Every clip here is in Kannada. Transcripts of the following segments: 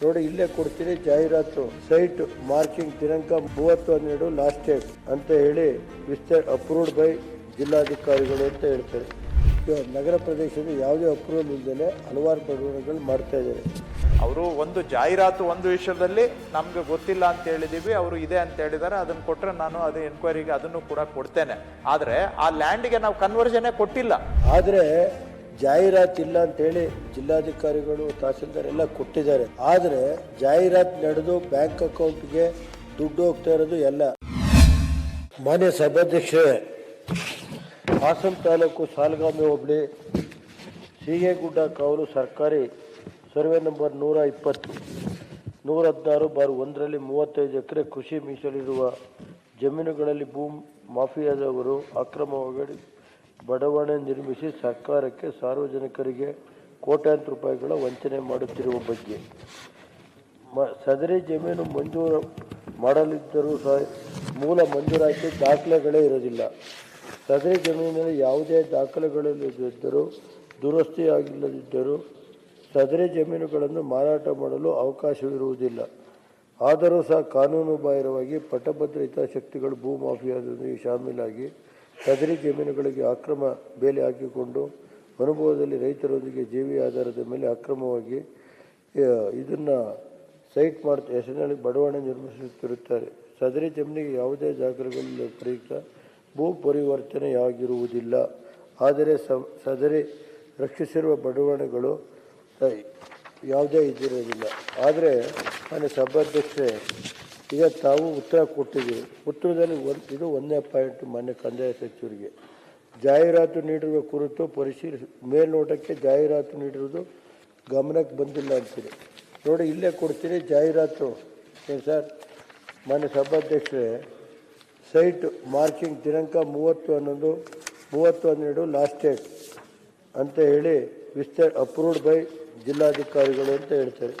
ನೋಡಿ ಇಲ್ಲೇ ಕೊಡ್ತೀನಿ ಜಾಹೀರಾತು ಸೈಟ್ ಮಾರ್ಕಿಂಗ್ ದಿನಾಂಕ ಮೂವತ್ತು ಹನ್ನೆರಡು ಲಾಸ್ಟ್ ಡೇಟ್ ಅಂತ ಹೇಳಿ ವಿಸ್ತರ್ ಅಪ್ರೂವ್ಡ್ ಬೈ ಜಿಲ್ಲಾಧಿಕಾರಿಗಳು ಅಂತ ಹೇಳ್ತಾರೆ. ನಗರ ಪ್ರದೇಶದಲ್ಲಿ ಯಾವುದೇ ಅಪ್ರೂವಲ್ ಇಲ್ಲದೆ ಹಲವಾರು ಪ್ರಕರಣಗಳು ಮಾಡ್ತಾ ಇದ್ದಾರೆ. ಅವರು ಒಂದು ಜಾಹೀರಾತು ಒಂದು ವಿಷಯದಲ್ಲಿ ನಮಗೆ ಗೊತ್ತಿಲ್ಲ ಅಂತ ಹೇಳಿದೀವಿ ಅವರು ಇದೆ ಅಂತ ಹೇಳಿದ್ದಾರೆ ಅದನ್ನ ಕೊಟ್ಟರೆ ನಾನು ಅದು ಎನ್ಕ್ವೈರಿಗೆ ಅದನ್ನು ಕೂಡ ಕೊಡ್ತೇನೆ. ಆದರೆ ಆ ಲ್ಯಾಂಡ್ಗೆ ನಾವು ಕನ್ವರ್ಜನೆ ಕೊಟ್ಟಿಲ್ಲ. ಆದರೆ ಜಾಹೀರಾತು ಇಲ್ಲ ಅಂತೇಳಿ ಜಿಲ್ಲಾಧಿಕಾರಿಗಳು, ತಹಸೀಲ್ದಾರ್ ಎಲ್ಲ ಕೊಟ್ಟಿದ್ದಾರೆ. ಆದರೆ ಜಾಹೀರಾತು ನಡೆದು ಬ್ಯಾಂಕ್ ಅಕೌಂಟ್ಗೆ ದುಡ್ಡು ಹೋಗ್ತಾ ಇರೋದು ಎಲ್ಲ. ಮಾನ್ಯ ಸಭಾಧ್ಯಕ್ಷರೇ, ಹಾಸನ ತಾಲೂಕು ಸಾಲಗಾಮಿ ಹೋಬಳಿ, ಸೀಗೆಗುಡ್ಡ ಕಾವಲು ಸರ್ಕಾರಿ ಸರ್ವೆ ನಂಬರ್ ನೂರ ಇಪ್ಪತ್ತು, ನೂರ ಹದಿನಾರು ಬಾರ್ ಒಂದರಲ್ಲಿ ಮೂವತ್ತೈದು ಎಕರೆ ಕೃಷಿ ಮೀಸಲಿರುವ ಜಮೀನುಗಳಲ್ಲಿ ಭೂ ಮಾಫಿಯಾದವರು ಅಕ್ರಮವಾಗಿ ಬಡಾವಣೆ ನಿರ್ಮಿಸಿ ಸರ್ಕಾರಕ್ಕೆ ಸಾರ್ವಜನಿಕರಿಗೆ ಕೋಟ್ಯಾಂತರ ರೂಪಾಯಿಗಳ ವಂಚನೆ ಮಾಡುತ್ತಿರುವ ಬಗ್ಗೆ. ಮ, ಸದರಿ ಜಮೀನು ಮಂಜೂರು ಮಾಡಲಿದ್ದರೂ ಸಹ ಮೂಲ ಮಂಜೂರಾತಿ ದಾಖಲೆಗಳೇ ಇರೋದಿಲ್ಲ. ಸದರಿ ಜಮೀನಿನಲ್ಲಿ ಯಾವುದೇ ದಾಖಲೆಗಳಿಲ್ಲದಿದ್ದರೂ, ದುರಸ್ತಿಯಾಗಿಲ್ಲದಿದ್ದರೂ ಸದರಿ ಜಮೀನುಗಳನ್ನು ಮಾರಾಟ ಮಾಡಲು ಅವಕಾಶವಿರುವುದಿಲ್ಲ. ಆದರೂ ಸಹ ಕಾನೂನುಬಾಹಿರವಾಗಿ ಪಟ್ಟಭದ್ರ ಹಿತಾಸಕ್ತಿಗಳು ಭೂ ಶಾಮೀಲಾಗಿ ಸದರಿ ಜಮೀನುಗಳಿಗೆ ಅಕ್ರಮ ಬೇಲಿ ಹಾಕಿಕೊಂಡು ಅನುಭವದಲ್ಲಿ ರೈತರೊಂದಿಗೆ ಜೀವಿ ಆಧಾರದ ಮೇಲೆ ಅಕ್ರಮವಾಗಿ ಇದನ್ನು ಸೈಟ್ ಮಾಡ್ತಾ ಹೆಸರಿನಲ್ಲಿ ಬಡವಣೆ ನಿರ್ಮಿಸುತ್ತಿರುತ್ತಾರೆ. ಸದರಿ ಜಮೀನಿಗೆ ಯಾವುದೇ ಜಾಗಗಳಲ್ಲಿ ಪ್ರಯುಕ್ತ ಭೂ ಪರಿವರ್ತನೆಯಾಗಿರುವುದಿಲ್ಲ. ಆದರೆ ಸದರಿ ರಕ್ಷಿಸಿರುವ ಬಡವಣೆಗಳು ಯಾವುದೇ ಇದಿರೋದಿಲ್ಲ ಆದರೆ ನಾನು ಸಭಾಧ್ಯಕ್ಷರೇ ಈಗ ತಾವು ಉತ್ತರ ಕೊಟ್ಟಿದ್ದೀವಿ ಉತ್ತರದಲ್ಲಿ ಒಂದು, ಇದು ಒಂದನೇ ಪಾಯಿಂಟ್ ಮಾನ್ಯ ಕಂದಾಯ ಸಚಿವರಿಗೆ. ಜಾಹೀರಾತು ನೀಡಿರುವ ಕುರಿತು ಪರಿಶೀಲಿಸಿ, ಮೇಲ್ನೋಟಕ್ಕೆ ಜಾಹೀರಾತು ನೀಡಿರುವುದು ಗಮನಕ್ಕೆ ಬಂದಿಲ್ಲ ಅಂತೀರಿ. ನೋಡಿ, ಇಲ್ಲೇ ಕೊಡ್ತೀನಿ ಜಾಹೀರಾತು. ಏನು ಸರ್? ಮಾನ್ಯ ಸಭಾಧ್ಯಕ್ಷರೇ, ಸೈಟ್ ಮಾರ್ಕಿಂಗ್ ದಿನಾಂಕ ಮೂವತ್ತು ಹನ್ನೊಂದು, ಮೂವತ್ತು ಹನ್ನೆರಡು ಲಾಸ್ಟ್ ಡೇಟ್ ಅಂತ ಹೇಳಿ ವಿಸ್ತಾರ ಅಪ್ರೂವ್ಡ್ ಬೈ ಜಿಲ್ಲಾಧಿಕಾರಿಗಳು ಅಂತ ಹೇಳ್ತಾರೆ.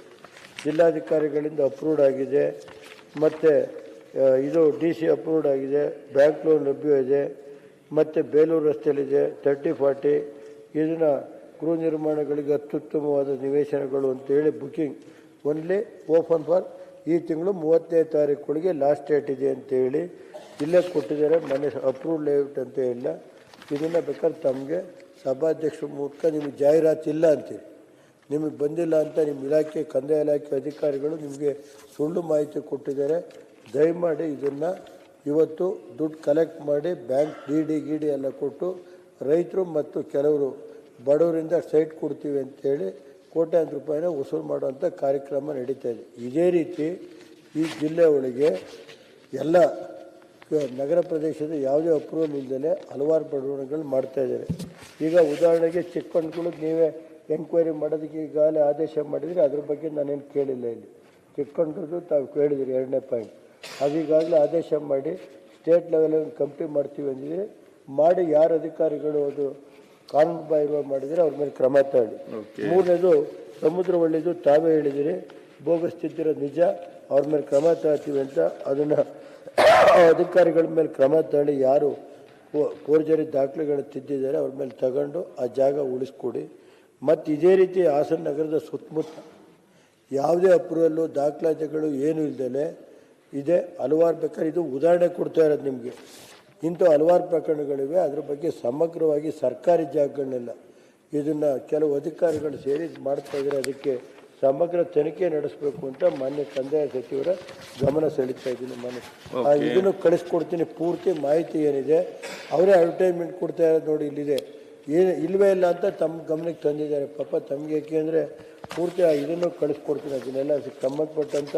ಜಿಲ್ಲಾಧಿಕಾರಿಗಳಿಂದ ಅಪ್ರೂವ್ಡ್ ಆಗಿದೆ. ಮತ್ತು ಇದು ಡಿ ಸಿ ಅಪ್ರೂವ್ಡ್ ಆಗಿದೆ ಬ್ಯಾಂಕ್ ಲೋನ್ ಲಭ್ಯ ಇದೆ, ಮತ್ತು ಬೇಲೂರು ರಸ್ತೆಯಲ್ಲಿದೆ ತರ್ಟಿ ಫಾರ್ಟಿ ಇದನ್ನು ಗೃಹ ನಿರ್ಮಾಣಗಳಿಗೆ ಅತ್ಯುತ್ತಮವಾದ ನಿವೇಶನಗಳು ಅಂತೇಳಿ ಬುಕ್ಕಿಂಗ್ ಓನ್ಲಿ ಓಪನ್ ಫಾರ್ ಈ ತಿಂಗಳು ಮೂವತ್ತನೇ ತಾರೀಕೊಳಗೆ ಲಾಸ್ಟ್ ಡೇಟ್ ಇದೆ ಅಂತೇಳಿ ಇಲ್ಲೇ ಕೊಟ್ಟಿದ್ದಾರೆ ಮನೆ ಅಪ್ರೂವ್ಡ್ ಲೇಔಟ್ ಅಂತ ಇಲ್ಲ. ಇದನ್ನು ಬೇಕಾದ್ರೆ ತಮಗೆ ಸಭಾಧ್ಯಕ್ಷರ ಮೂಲಕ ನಿಮಗೆ ಜಾಹೀರಾತು ಇಲ್ಲ ಅಂತೀರಿ ನಿಮಗೆ ಬಂದಿಲ್ಲ ಅಂತ ನಿಮ್ಮ ಇಲಾಖೆ, ಕಂದಾಯ ಇಲಾಖೆ ಅಧಿಕಾರಿಗಳು ನಿಮಗೆ ಸುಳ್ಳು ಮಾಹಿತಿ ಕೊಟ್ಟಿದ್ದಾರೆ. ದಯಮಾಡಿ ಇದನ್ನು ಇವತ್ತು ದುಡ್ಡು ಕಲೆಕ್ಟ್ ಮಾಡಿ ಬ್ಯಾಂಕ್ ಡಿ ಡಿ ಗಿ ಡಿ ಎಲ್ಲ ಕೊಟ್ಟು ರೈತರು ಮತ್ತು ಕೆಲವರು ಬಡವರಿಂದ ಸೈಟ್ ಕೊಡ್ತೀವಿ ಅಂತೇಳಿ ಕೋಟ್ಯಾಂತರ ರೂಪಾಯಿನ ವಸೂಲು ಮಾಡುವಂಥ ಕಾರ್ಯಕ್ರಮ ನಡೀತಾ ಇದೆ. ಇದೇ ರೀತಿ ಈ ಜಿಲ್ಲೆ ಒಳಗೆ ಎಲ್ಲ ನಗರ ಪ್ರದೇಶದ ಯಾವುದೇ ಅಪ್ರೂವಲ್ ಇಲ್ಲದೆ ಹಲವಾರು ಮಾಡ್ತಾ ಇದ್ದಾರೆ. ಈಗ ಉದಾಹರಣೆಗೆ ಚಿಕ್ಕಮಂಗ್ಳೂರಿಗೆ ನೀವೇ ಎಂಕ್ವೈರಿ ಮಾಡೋದಕ್ಕೆ ಈಗಾಗಲೇ ಆದೇಶ ಮಾಡಿದರೆ ಅದ್ರ ಬಗ್ಗೆ ನಾನೇನು ಕೇಳಿಲ್ಲ ಇಲ್ಲಿ. ತಿಳ್ಕೊಂಡಿದ್ದು ತಾವು ಕೇಳಿದಿರಿ ಎರಡನೇ ಪಾಯಿಂಟ್ ಅದೀಗಾಗಲೇ ಆದೇಶ ಮಾಡಿ ಸ್ಟೇಟ್ ಲೆವೆಲಲ್ಲಿ ಕಂಪ್ಲೀಟ್ ಮಾಡ್ತೀವಿ ಅಂದಿದ್ರೆ ಮಾಡಿ ಯಾರು ಅಧಿಕಾರಿಗಳು ಅದು ಕಾನೂನು ಬಾಹಿರ ಮಾಡಿದರೆ ಅವ್ರ ಮೇಲೆ ಕ್ರಮ ತಗೊಳ್ಳಿ. ಮೂರನೇದು ಸಮುದ್ರ ಒಳ್ಳೆಯದು ತಾವೇ ಹೇಳಿದಿರಿ. ಬೋಗಸ್ ತಿದ್ದಿರೋ ನಿಜ ಅವ್ರ ಮೇಲೆ ಕ್ರಮ ತಗೋತೀವಿ ಅಂತ ಅದನ್ನು ಅಧಿಕಾರಿಗಳ ಮೇಲೆ ಕ್ರಮ ತಗೊಳ್ಳಿ. ಯಾರು ಕೋರ್ಜರಿ ದಾಖಲೆಗಳು ತಿದ್ದಿದ್ದಾರೆ ಅವ್ರ ಮೇಲೆ ತಗೊಂಡು ಆ ಜಾಗ ಉಳಿಸ್ಕೊಡಿ. ಮತ್ತು ಇದೇ ರೀತಿ ಹಾಸನ ನಗರದ ಸುತ್ತಮುತ್ತ ಯಾವುದೇ ಅಪ್ರೂವಲ್ಲು ದಾಖಲಾತಿಗಳು ಏನೂ ಇಲ್ದಲೆ ಇದೆ. ಹಲವಾರು ಬೇಕಾದ್ರೆ ಇದು ಉದಾಹರಣೆ ಕೊಡ್ತಾ ಇರೋದು ನಿಮಗೆ. ಇಂಥ ಹಲವಾರು ಪ್ರಕರಣಗಳಿವೆ. ಅದ್ರ ಬಗ್ಗೆ ಸಮಗ್ರವಾಗಿ ಸರ್ಕಾರಿ ಜಾಗಗಳನ್ನೆಲ್ಲ ಇದನ್ನು ಕೆಲವು ಅಧಿಕಾರಿಗಳು ಸೇರಿ ಮಾಡ್ತಾ ಇದ್ದಾರೆ. ಅದಕ್ಕೆ ಸಮಗ್ರ ತನಿಖೆ ನಡೆಸಬೇಕು ಅಂತ ಮಾನ್ಯ ಕಂದಾಯ ಸಚಿವರ ಗಮನ ಸೆಳೀತಾ ಇದ್ದೀನಿ ಮನೆ ಇದನ್ನು ಕಳಿಸ್ಕೊಡ್ತೀನಿ. ಪೂರ್ತಿ ಮಾಹಿತಿ ಏನಿದೆ? ಅವರೇ ಅಡ್ವರ್ಟೈಸ್ಮೆಂಟ್ ಕೊಡ್ತಾ ಇರೋದು ನೋಡಿ ಇಲ್ಲಿದೆ. ಏನು ಇಲ್ಲವೇ ಇಲ್ಲ ಅಂತ ತಮ್ಮ ಗಮನಕ್ಕೆ ತಂದಿದ್ದಾರೆ. ಪಾಪ ತಮಗೆ ಅಂದರೆ ಪೂರ್ತಿ ಇದನ್ನು ಕಳಿಸ್ಕೊಡ್ತೀನಿ ಅದನ್ನೆಲ್ಲ ಸಂಬಂಧಪಟ್ಟಂಥ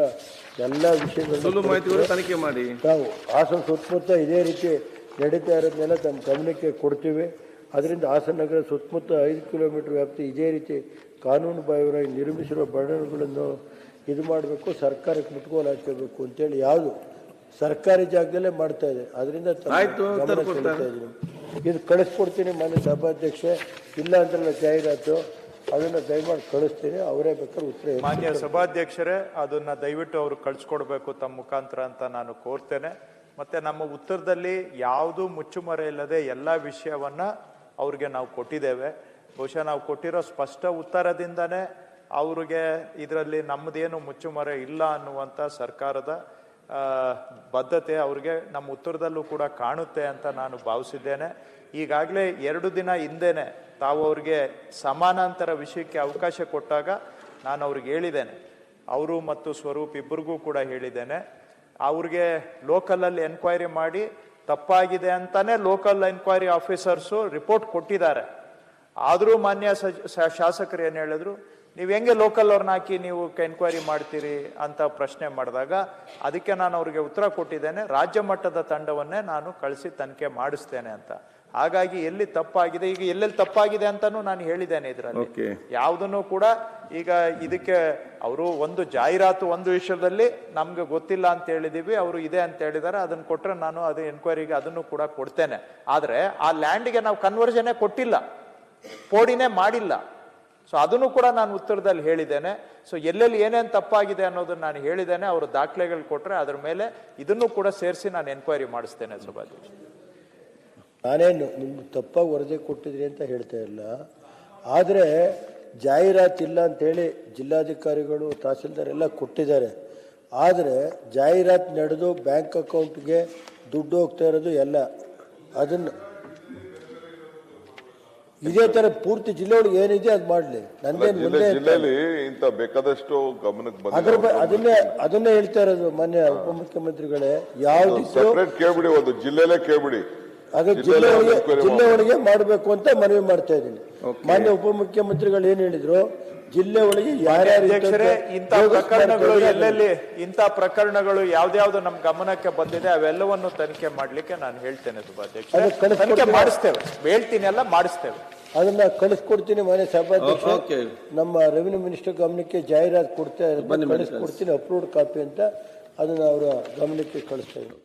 ಎಲ್ಲ ವಿಷಯಗಳು ತನಿಖೆ ಮಾಡಿ. ತಾವು ಹಾಸನ ಸುತ್ತಮುತ್ತ ಇದೇ ರೀತಿ ನಡೀತಾ ಇರೋದನ್ನೆಲ್ಲ ತಮ್ಮ ಗಮನಕ್ಕೆ ಕೊಡ್ತೀವಿ. ಅದರಿಂದ ಹಾಸನ ನಗರ ಸುತ್ತಮುತ್ತ ಐದು ಕಿಲೋಮೀಟರ್ ವ್ಯಾಪ್ತಿ ಇದೇ ರೀತಿ ಕಾನೂನು ಬಾಹಿರವಾಗಿ ನಿರ್ಮಿಸಿರುವ ಬಣ್ಣಗಳನ್ನು ಇದು ಮಾಡಬೇಕು ಸರ್ಕಾರಕ್ಕೆ ಮುಟ್ಕೋಲು ಹಾಕಬೇಕು ಅಂತೇಳಿ ಯಾವುದು ಸರ್ಕಾರಿ ಜಾಗದಲ್ಲೇ ಮಾಡ್ತಾ ಇದೆ. ಅದರಿಂದ ಇದು ಕಳಿಸ್ಕೊಡ್ತೀನಿ ಮಾನ್ಯ ಸಭಾಧ್ಯಕ್ಷೆ. ಇಲ್ಲ ಅಂದ್ರಲ್ಲ ಜಾಹೀರಾತು, ಅದನ್ನು ದಯಮಾಡಿ ಕಳಿಸ್ತೀನಿ, ಅವರೇ ಬೇಕಾದ್ರೆ ಉತ್ತರ. ಮಾನ್ಯ ಸಭಾಧ್ಯಕ್ಷರೇ, ಅದನ್ನ ದಯವಿಟ್ಟು ಅವರು ಕಳಿಸ್ಕೊಡ್ಬೇಕು ತಮ್ಮ ಮುಖಾಂತರ ಅಂತ ನಾನು ಕೋರ್ತೇನೆ. ಮತ್ತೆ ನಮ್ಮ ಉತ್ತರದಲ್ಲಿ ಯಾವುದು ಮುಚ್ಚುಮರೆ ಇಲ್ಲದೆ ಎಲ್ಲ ವಿಷಯವನ್ನ ಅವ್ರಿಗೆ ನಾವು ಕೊಟ್ಟಿದ್ದೇವೆ. ಬಹುಶಃ ನಾವು ಕೊಟ್ಟಿರೋ ಸ್ಪಷ್ಟ ಉತ್ತರದಿಂದನೇ ಅವ್ರಿಗೆ ಇದರಲ್ಲಿ ನಮ್ಮದೇನು ಮುಚ್ಚುಮರೆ ಇಲ್ಲ ಅನ್ನುವಂಥ ಸರ್ಕಾರದ ಬದ್ಧತೆ ಅವ್ರಿಗೆ ನಮ್ಮ ಉತ್ತರದಲ್ಲೂ ಕೂಡ ಕಾಣುತ್ತೆ ಅಂತ ನಾನು ಭಾವಿಸಿದ್ದೇನೆ. ಈಗಾಗಲೇ ಎರಡು ದಿನ ಹಿಂದೆನೆ ತಾವು ಅವ್ರಿಗೆ ಸಮಾನಾಂತರ ವಿಷಯಕ್ಕೆ ಅವಕಾಶ ಕೊಟ್ಟಾಗ ನಾನು ಅವ್ರಿಗೆ ಹೇಳಿದ್ದೇನೆ. ಅವರು ಮತ್ತು ಸ್ವರೂಪ್ ಇಬ್ಬರಿಗೂ ಕೂಡ ಹೇಳಿದ್ದೇನೆ. ಅವ್ರಿಗೆ ಲೋಕಲಲ್ಲಿ ಎನ್ಕ್ವೈರಿ ಮಾಡಿ ತಪ್ಪಾಗಿದೆ ಅಂತಲೇ ಲೋಕಲ್ ಎನ್ಕ್ವೈರಿ ಆಫೀಸರ್ಸು ರಿಪೋರ್ಟ್ ಕೊಟ್ಟಿದ್ದಾರೆ. ಆದರೂ ಮಾನ್ಯ ಶಾಸಕರು ಏನು ಹೇಳಿದ್ರು? ನೀವು ಹೆಂಗೆ ಲೋಕಲ್ ಅವ್ರನ್ನ ಹಾಕಿ ನೀವು ಎನ್ಕ್ವೈರಿ ಮಾಡ್ತೀರಿ ಅಂತ ಪ್ರಶ್ನೆ ಮಾಡಿದಾಗ ಅದಕ್ಕೆ ನಾನು ಅವ್ರಿಗೆ ಉತ್ತರ ಕೊಟ್ಟಿದ್ದೇನೆ. ರಾಜ್ಯ ಮಟ್ಟದ ತಂಡವನ್ನೇ ನಾನು ಕಳಿಸಿ ತನಿಖೆ ಮಾಡಿಸ್ತೇನೆ ಅಂತ. ಹಾಗಾಗಿ ಎಲ್ಲಿ ತಪ್ಪಾಗಿದೆ ಈಗ ಎಲ್ಲೆಲ್ಲಿ ತಪ್ಪಾಗಿದೆ ಅಂತಾನು ನಾನು ಹೇಳಿದ್ದೇನೆ ಇದರಲ್ಲಿ. ಯಾವುದನ್ನು ಕೂಡ ಈಗ ಇದಕ್ಕೆ ಅವರು ಒಂದು ಜಾಹೀರಾತು ಒಂದು ವಿಷಯದಲ್ಲಿ ನಮ್ಗೆ ಗೊತ್ತಿಲ್ಲ ಅಂತ ಹೇಳಿದೀವಿ ಅವರು ಇದೆ ಅಂತ ಹೇಳಿದಾರೆ ಅದನ್ನ ಕೊಟ್ರೆ ನಾನು ಅದು ಎನ್ಕ್ವೈರಿಗೆ ಅದನ್ನು ಕೂಡ ಕೊಡ್ತೇನೆ. ಆದ್ರೆ ಆ ಲ್ಯಾಂಡ್ಗೆ ನಾವು ಕನ್ವರ್ಜನೆ ಕೊಟ್ಟಿಲ್ಲ. ಪೋಡಿನೇ ಮಾಡಿಲ್ಲ. ಸೊ ಅದನ್ನು ಕೂಡ ನಾನು ಉತ್ತರದಲ್ಲಿ ಹೇಳಿದ್ದೇನೆ. ಸೊ ಎಲ್ಲೆಲ್ಲಿ ಏನೇನು ತಪ್ಪಾಗಿದೆ ಅನ್ನೋದನ್ನು ನಾನು ಹೇಳಿದ್ದೇನೆ. ಅವರು ದಾಖಲೆಗಳು ಕೊಟ್ಟರೆ ಅದರ ಮೇಲೆ ಇದನ್ನು ಕೂಡ ಸೇರಿಸಿ ನಾನು ಎನ್ಕ್ವೈರಿ ಮಾಡಿಸ್ತೇನೆ ಸಭಾಧ್ಯಕ್ಷ ನಾನೇನು, ನಿಮ್ಗೆ ತಪ್ಪಾಗಿ ವರದಿ ಕೊಟ್ಟಿದ್ರಿ ಅಂತ ಹೇಳ್ತಾ ಇಲ್ಲ ಆದರೆ ಜಾಹೀರಾತಿಲ್ಲ ಅಂತೇಳಿ ಜಿಲ್ಲಾಧಿಕಾರಿಗಳು, ತಹಸೀಲ್ದಾರ್ ಎಲ್ಲ ಕೊಟ್ಟಿದ್ದಾರೆ. ಆದರೆ ಜಾಹೀರಾತು ನಡೆದು ಬ್ಯಾಂಕ್ ಅಕೌಂಟ್ಗೆ ದುಡ್ಡು ಹೋಗ್ತಾ ಇರೋದು ಎಲ್ಲ. ಅದನ್ನು ಇದೇ ತರ ಪೂರ್ತಿ ಜಿಲ್ಲೆ ಒಳಗೆ ಏನಿದೆ ಅದು ಮಾಡ್ಲಿ. ನಂದೇನು ಮುಂದೆ ಜಿಲ್ಲೆಯಲ್ಲಿ ಇಂತ ಬೇಕಾದಷ್ಟು ಗಮನಕ್ಕೆ ಅದ್ರ ಬ- ಬಂದಿದೆ ಅದನ್ನೇ ಅದನ್ನೇ ಹೇಳ್ತಾ ಇರೋದು ಮಾನ್ಯ ಉಪಮುಖ್ಯಮಂತ್ರಿಗಳೇ. ಯಾವ್ದು ಸೆಪರೇಟ್ ಕೇಳ್ಬಿಡಿ ಒಂದು ಜಿಲ್ಲೆಲೇ ಕೇಳ್ಬಿಡಿ. ಆಗ ಜಿಲ್ಲೆ ಒಳಗೆ ಜಿಲ್ಲೆ ಒಳಗೆ ಮಾಡಬೇಕು ಅಂತ ಮನವಿ ಮಾಡ್ತಾ ಇದ್ದೀನಿ. ಮಾನ್ಯ ಉಪಮುಖ್ಯಮಂತ್ರಿಗಳು ಏನ್ ಹೇಳಿದ್ರು? ಜಿಲ್ಲೆ ಒಳಗೆ ಯಾರ್ಯಾರು ಇಂಥ ಪ್ರಕರಣಗಳು. ಎಲ್ಲೆಲ್ಲಿ ಇಂಥ ಪ್ರಕರಣಗಳು ಯಾವ್ದ್ಯಾವ್ದು ನಮ್ ಗಮನಕ್ಕೆ ಬಂದಿದೆ ಅವೆಲ್ಲವನ್ನು ತನಿಖೆ ಮಾಡ್ಲಿಕ್ಕೆ ನಾನು ಹೇಳ್ತೇನೆ ತನಿಖೆ ಮಾಡಿಸ್ತೇವೆ. ಹೇಳ್ತೀನಿ ಎಲ್ಲ ಮಾಡಿಸ್ತೇವೆ. ಅದನ್ನ ಕಳಿಸ್ಕೊಡ್ತೀನಿ ಮನೆ ಸಭಾಧ್ಯಕ್ಷ ಓಕೆ. ನಮ್ಮ ರೆವಿನ್ಯೂ ಮಿನಿಸ್ಟರ್ ಗಮನಕ್ಕೆ ಜಾಹೀರಾತು ಕೊಡ್ತಾ ಇರೋದು ಕಳಿಸ್ಕೊಡ್ತೀನಿ ಅಪ್ಲೋಡ್ ಕಾಪಿ ಅಂತ ಅದನ್ನ ಅವರ ಗಮನಕ್ಕೆ ಕಳಿಸ್ತಾ ಇದ್ದೀನಿ